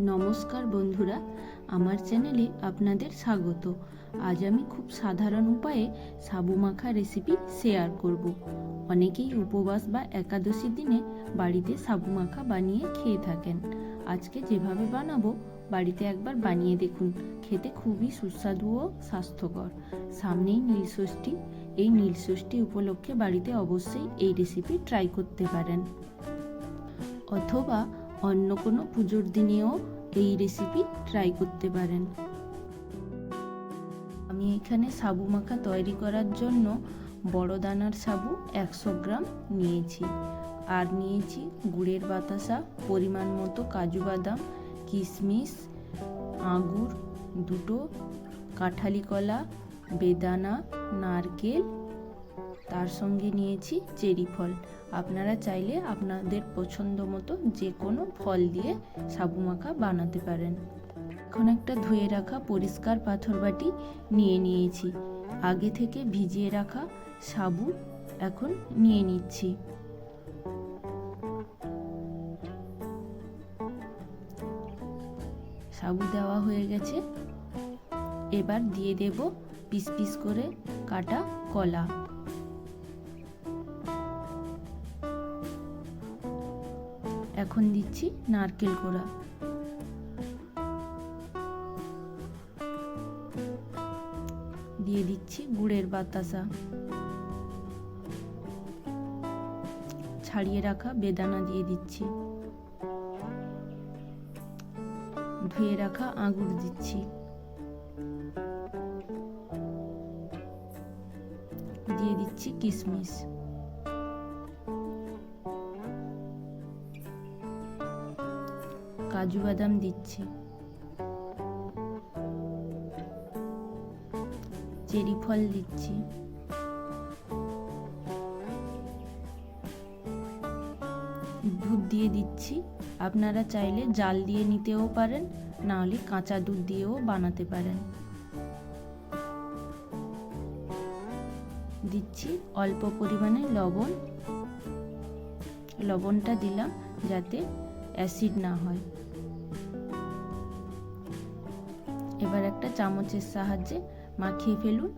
নমস্কার বন্ধুরা, আমার চ্যানেলে আপনাদের স্বাগত। আজ আমি খুব সাধারণ উপায়ে সাবু মাখা রেসিপি শেয়ার করব। অনেকেই উপবাস বা একাদশী দিনে বাড়িতে সাবু মাখা বানিয়ে খেয়ে থাকেন। আজকে যেভাবে বানাবো, বাড়িতে একবার বানিয়ে দেখুন। খেতে খুবই সুস্বাদু ও স্বাস্থ্যকর। সামনেই নীলষষ্ঠী এই নীলষষ্ঠী উপলক্ষে বাড়িতে অবশ্যই এই রেসিপি ট্রাই করতে পারেন। অথবা অন্য কোনো পুজোর দিনেও এই রেসিপি ট্রাই করতে পারেন। আমি এখানে সাবু মাখা তৈরি করার জন্য বড় দানার সাবু একশো গ্রাম নিয়েছি। আর নিয়েছি গুড়ের বাতাসা, পরিমাণ মতো কাজু বাদাম, কিশমিশ আঙুর দুটো কাঁঠালি কলা, বেদানা, নারকেল, তার সঙ্গে নিয়েছি চেরি ফল। আপনারা চাইলে আপনাদের পছন্দ মতো যে কোনো ফল দিয়ে সাবু মাখা বানাতে পারেন। এখন একটা ধুয়ে রাখা পরিষ্কার পাথর বাটি নিয়ে নিয়েছি। আগে থেকে ভিজিয়ে রাখা সাবু এখন নিয়ে নিচ্ছি। সাবু দেওয়া হয়ে গেছে। এবার দিয়ে দেব পিস পিস করে কাটা কলা। এখন দিচ্ছি নারকেল কোড়া দিয়ে দিচ্ছি গুড়ের বাতাসা। ছাড়িয়ে রাখা বেদানা দিয়ে দিচ্ছি। ধুয়ে রাখা আঙুর দিচ্ছি। দিয়ে দিচ্ছি কিশমিশ। কাজু বাদাম দিচ্ছি। চেরি ফল দিচ্ছি। দুধ দিয়ে দিচ্ছি। আপনারা চাইলে জাল দিয়ে নিতেও পারেন নাহলে কাঁচা দুধ দিয়েও বানাতে পারেন। দিচ্ছি অল্প পরিমাণে লবণ। লবণটা দিলাম যাতে অ্যাসিড না হয়। চামচের সাহায্যে মাখিয়ে ফেলুন।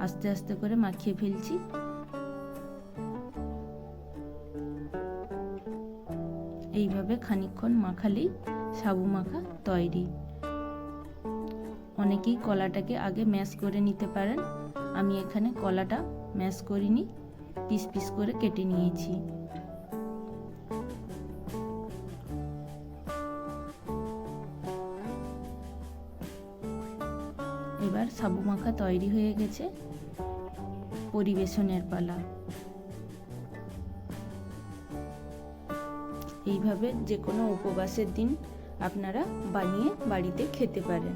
আস্তে আস্তে করে মাখিয়ে ফেলছি। এইভাবে খানিকক্ষণ মাখালেই সাবু মাখা তৈরি। অনেকেই কলাটাকে আগে ম্যাশ করে নিতে পারেন। আমি এখানে কলাটা ম্যাশ করিনি, পিস পিস করে কেটে নিয়েছি। এবার সাবু মাখা তৈরি হয়ে গেছে পরিবেশনের পালা। এইভাবে যে কোনো উপবাসের দিন আপনারা বানিয়ে বাড়িতে খেতে পারেন।